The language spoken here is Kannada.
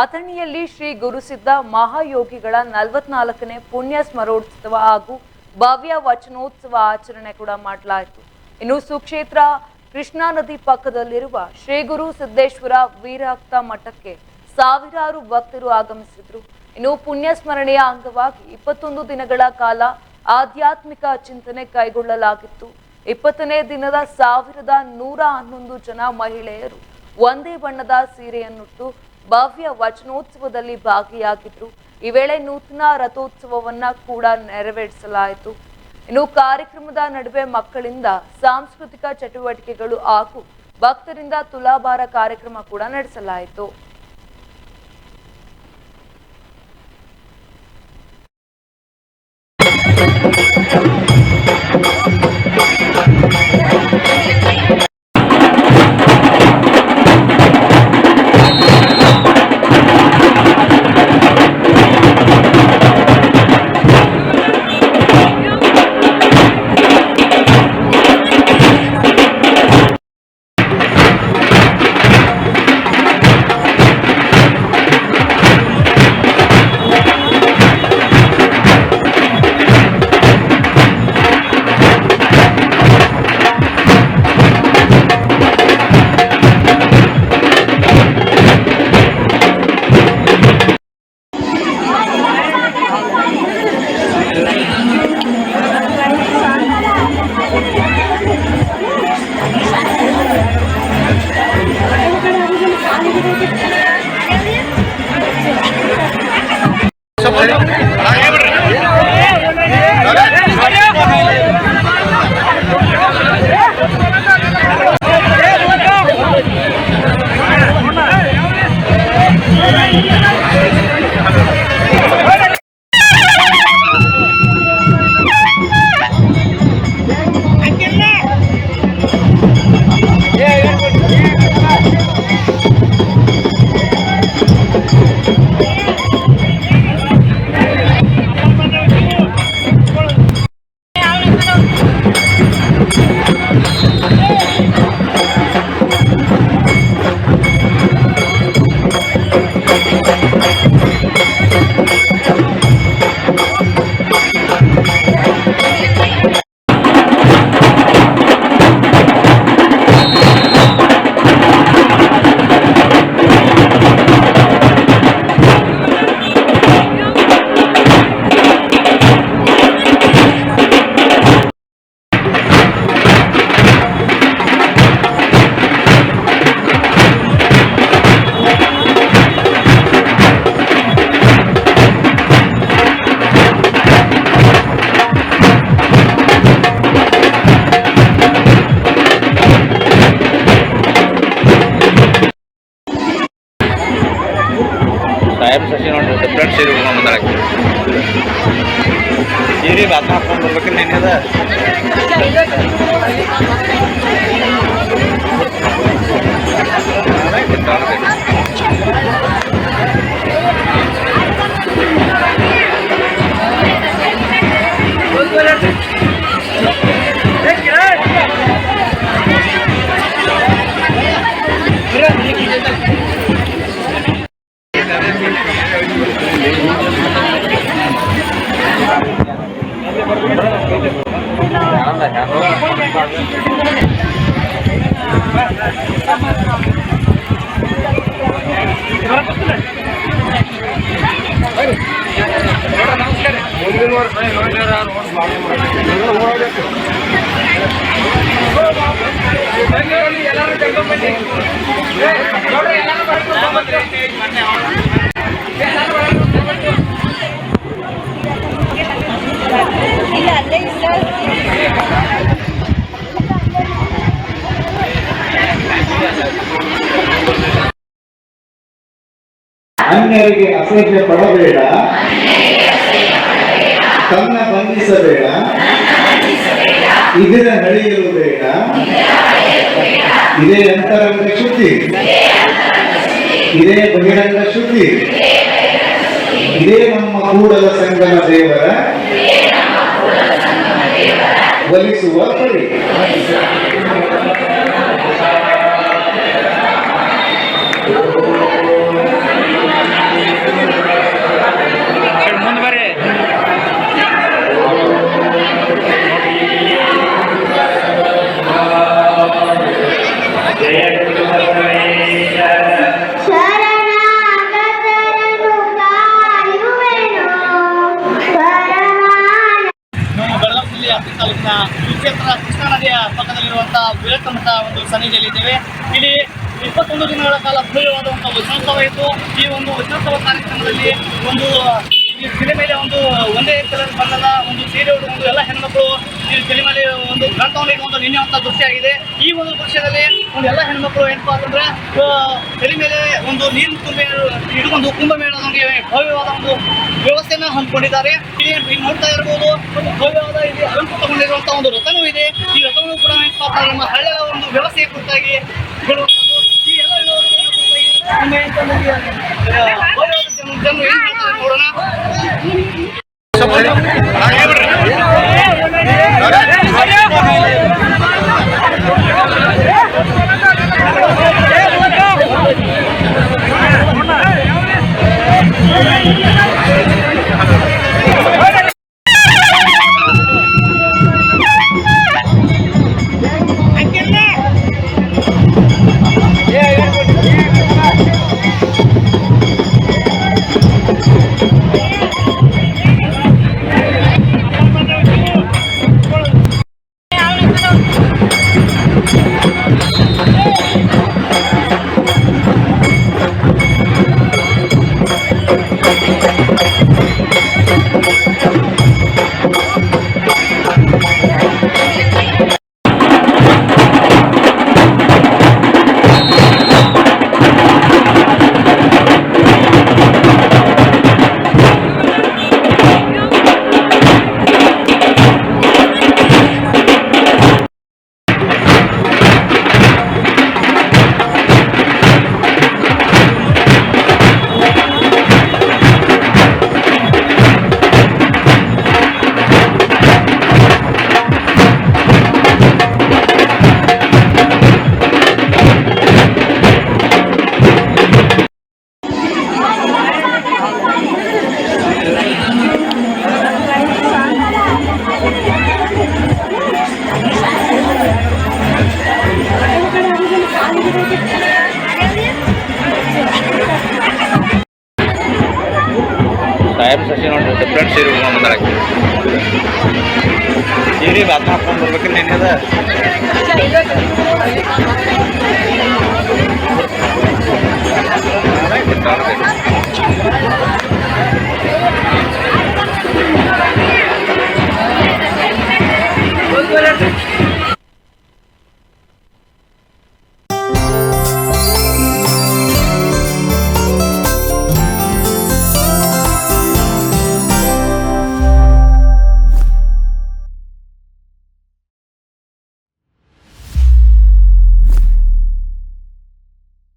ಅಥಣಿಯಲ್ಲಿ ಶ್ರೀ ಗುರುಸಿದ್ಧ ಮಹಾಯೋಗಿಗಳ ನಲವತ್ನಾಲ್ಕನೇ ಪುಣ್ಯ ಸ್ಮರೋತ್ಸವ ಹಾಗೂ ಭವ್ಯ ವಚನೋತ್ಸವ ಆಚರಣೆ ಕೂಡ ಮಾಡಲಾಯಿತು. ಇನ್ನು ಸುಕ್ಷೇತ್ರ ಕೃಷ್ಣಾ ನದಿ ಪಕ್ಕದಲ್ಲಿರುವ ಶ್ರೀ ಗುರು ಸಿದ್ದೇಶ್ವರ ವೀರಕ್ತ ಮಠಕ್ಕೆ ಸಾವಿರಾರು ಭಕ್ತರು ಆಗಮಿಸಿದ್ರು. ಇನ್ನು ಪುಣ್ಯ ಸ್ಮರಣೆಯ ಅಂಗವಾಗಿ ಇಪ್ಪತ್ತೊಂದು ದಿನಗಳ ಕಾಲ ಆಧ್ಯಾತ್ಮಿಕ ಚಿಂತನೆ ಕೈಗೊಳ್ಳಲಾಗಿತ್ತು. ಇಪ್ಪತ್ತನೇ ದಿನದ ಸಾವಿರದ ನೂರ ಹನ್ನೊಂದು ಜನ ಮಹಿಳೆಯರು ಒಂದೇ ಬಣ್ಣದ ಸೀರೆಯನ್ನುಟ್ಟು ಭವ್ಯ ವಚನೋತ್ಸವದಲ್ಲಿ ಭಾಗಿಯಾಗಿದ್ರು. ಈ ವೇಳೆ ನೂತನ ರಥೋತ್ಸವವನ್ನ ಕೂಡ ನೆರವೇರಿಸಲಾಯಿತು. ಇನ್ನು ಕಾರ್ಯಕ್ರಮದ ನಡುವೆ ಮಕ್ಕಳಿಂದ ಸಾಂಸ್ಕೃತಿಕ ಚಟುವಟಿಕೆಗಳು ಹಾಗೂ ಭಕ್ತರಿಂದ ತುಲಾಭಾರ ಕಾರ್ಯಕ್ರಮ ಕೂಡ ನಡೆಸಲಾಯಿತು. Thank you. ಅನ್ಯರಿಗೆ ಅಸಹ್ಯ ಪಡಬೇಡ ತನ್ನ ಬಂಧಿಸಬೇಡ ಇದರ ನಡೆಯಲು ಬೇಡ. ಇದೇ ಅಂತರಂಗ ಶುದ್ಧಿ. ಇದೇ ಬಹಿರಂಗ ಶುದ್ಧಿ. ಇದೇ ನಮ್ಮ ಕೂಡಲ ಸಂಗಮ ದೇವರ ಒಲಿಸುವ ಪರಿ. ಕ್ಷೇತ್ರ ಕೃಷ್ಣಾ ನದಿಯ ಪಕ್ಕದಲ್ಲಿರುವಂತಹ ಬೃಹತ್ಮಂತ ಒಂದು ಸನ್ನಿಧಿಯಲ್ಲಿದ್ದೇವೆ ಇಲ್ಲಿ ಇಪ್ಪತ್ತೊಂದು ದಿನಗಳ ಕಾಲ ಭವ್ಯವಾದಂತಹ ವಜ್ರೋತ್ಸವ ಇತ್ತು. ಈ ಒಂದು ವಜ್ರೋತ್ಸವ ಕಾರ್ಯಕ್ರಮದಲ್ಲಿ ಒಂದು ತಲೆ ಮೇಲೆ ಒಂದು, ಒಂದೇ ಕಲರ್ ಬಣ್ಣದ ಒಂದು ಸೀರೆ ಒಂದು ಎಲ್ಲ ಹೆಣ್ಮಕ್ಳು ಈ ಮೇಲೆ ಒಂದು ಗ್ರಂಥವನ್ನು ಇಡುವಂಥ ನಿನ್ನೆವಂಥ ದೃಶ್ಯ ಆಗಿದೆ. ಈ ಒಂದು ದೃಶ್ಯದಲ್ಲಿ ಒಂದು ಎಲ್ಲ ಹೆಣ್ಮಕ್ಳು ಏನಪ್ಪ ಅಂತಂದ್ರೆ ತಲೆ ಮೇಲೆ ಒಂದು ನೀರು ತುಂಬಿ ಇಟ್ಕೊಂಡು ಕುಂಭಮೇಳದೊಂದಿಗೆ ಭವ್ಯವಾದ ಒಂದು ವ್ಯವಸ್ಥೆಯನ್ನ ಹೊಂದ್ಕೊಂಡಿದ್ದಾರೆ. ಇಲ್ಲಿ ನೋಡ್ತಾ ಇರಬಹುದು ಒಂದು ಭವ್ಯವಾದ ಇಲ್ಲಿ ಅಲಂಕೃತಗೊಂಡಿರುವಂತಹ ಒಂದು ರಥನೂ ಇದೆ. ಈ ರಥವನ್ನು ಕೂಡ ಏನಪ್ಪ ಅಂತಂದ್ರೆ ನಮ್ಮ ಹಳ್ಳಿಯ ಒಂದು ವ್ಯವಸ್ಥೆಯ ಕುರಿತಾಗಿ ಹೇಳುವಂಥದ್ದು. ಈ ಎಲ್ಲ ವ್ಯವಸ್ಥೆಯ ಕುರಿತಾಗಿ मुद्दा थोड़ा ना ಆ, ಸೆಷನ್ ನೋಡ್ರಿ ಡಿಫ್ರೆಂಟ್ ಸೀರೆ ಉಟ್ಕೊಂಡ್ ಸೀರೆ ಬಾತ್ ನೆನೆದ